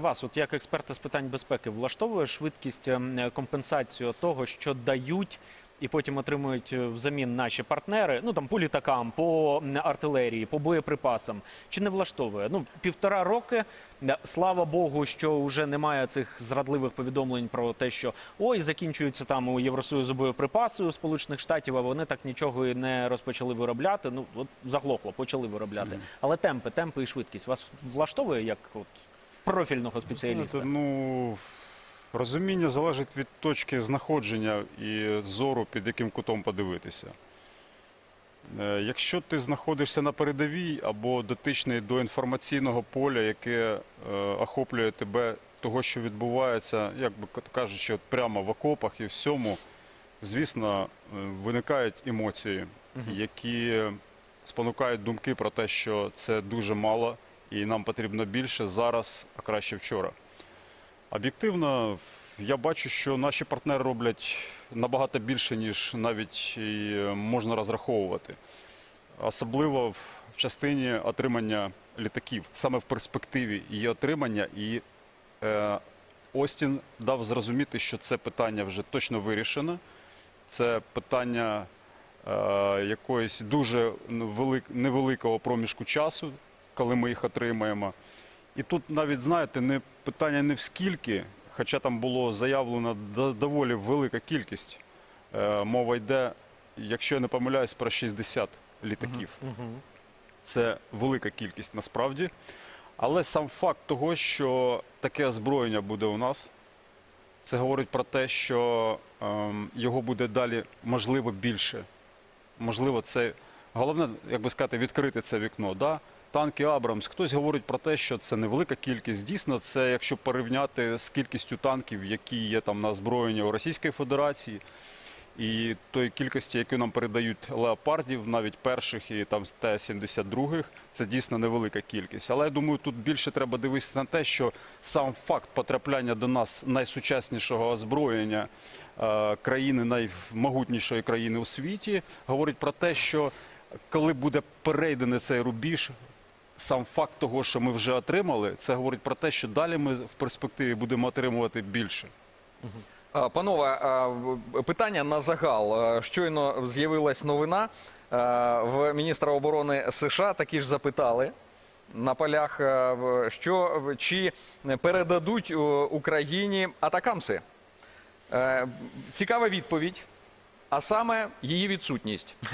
Вас, от як експерта з питань безпеки, влаштовує швидкість ем, компенсацію того, що дають і потім отримують е, взамін наші партнери, ну там по літакам, по артилерії, по боєприпасам. Чи не влаштовує? Ну, півтора роки. е, Слава Богу, що вже немає цих зрадливих повідомлень про те, що ой, закінчуються там у Євросоюзу боєприпаси у Сполучених Штатів, а вони так нічого і не розпочали виробляти. Ну от заглохло, почали виробляти. Але темпи, темпи і швидкість вас влаштовує як от профільного спеціаліста? Ну, розуміння залежить від точки знаходження і зору, під яким кутом подивитися. Е, Якщо ти знаходишся на передовій або дотичний до інформаційного поля, яке е, охоплює тебе того, що відбувається, як би кажучи, от прямо в окопах і всьому, звісно, е, виникають емоції, які спонукають думки про те, що це дуже мало і нам потрібно більше зараз, а краще вчора. Об'єктивно, я бачу, що наші партнери роблять набагато більше, ніж навіть і можна розраховувати. Особливо в частині отримання літаків. Саме в перспективі її отримання. І е, Остін дав зрозуміти, що це питання вже точно вирішено. Це питання е, якоїсь дуже велик, невеликого проміжку часу, коли ми їх отримаємо. І тут навіть знаєте, не питання не в скільки, хоча там було заявлено доволі велика кількість. Е, мова йде, якщо я не помиляюсь, про 60 літаків. Це велика кількість насправді. Але сам факт того, що таке озброєння буде у нас, це говорить про те, що ем, його буде далі можливо більше. Можливо, це головне, як би сказати, відкрити це вікно. Да? Танки Абрамс. Хтось говорить про те, що це невелика кількість. Дійсно, це якщо порівняти з кількістю танків, які є там на озброєнні у Російської Федерації, і тої кількості, яку нам передають леопардів, навіть перших і там Т-72, це дійсно невелика кількість. Але я думаю, тут більше треба дивитися на те, що сам факт потрапляння до нас найсучаснішого озброєння е, країни, наймогутнішої країни у світі, говорить про те, що коли буде перейдений цей рубіж, сам факт того, що ми вже отримали, це говорить про те, що далі ми в перспективі будемо отримувати більше. Панове, питання на загал. Щойно з'явилась новина в міністра оборони США. Такі ж запитали на полях, що чи передадуть Україні атакамси. Е, Цікава відповідь, а саме її відсутність.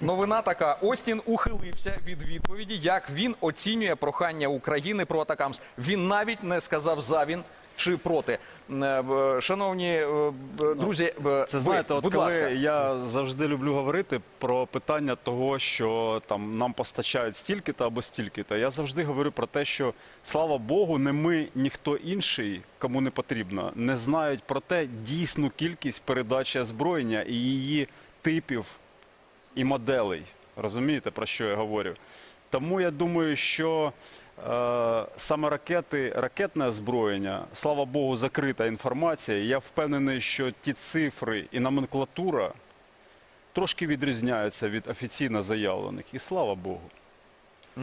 Новина така: Остін ухилився від відповіді, як він оцінює прохання України про атакамс. Він навіть не сказав за він чи проти. Е, Шановні е, друзі, б- Це ви, знаєте, от будь коли ласка. я завжди люблю говорити про питання того, що там нам постачають стільки-то або стільки-то. Я завжди говорю про те, що слава Богу, не ми, ніхто інший, кому не потрібно, не знають про те дійсну кількість передачі озброєння і її типів і моделей. Розумієте, про що я говорю? Тому я думаю, що е, саме ракети, ракетне озброєння, слава Богу, закрита інформація. Я впевнений, що ті цифри і номенклатура трошки відрізняються від офіційно заявлених. І слава Богу.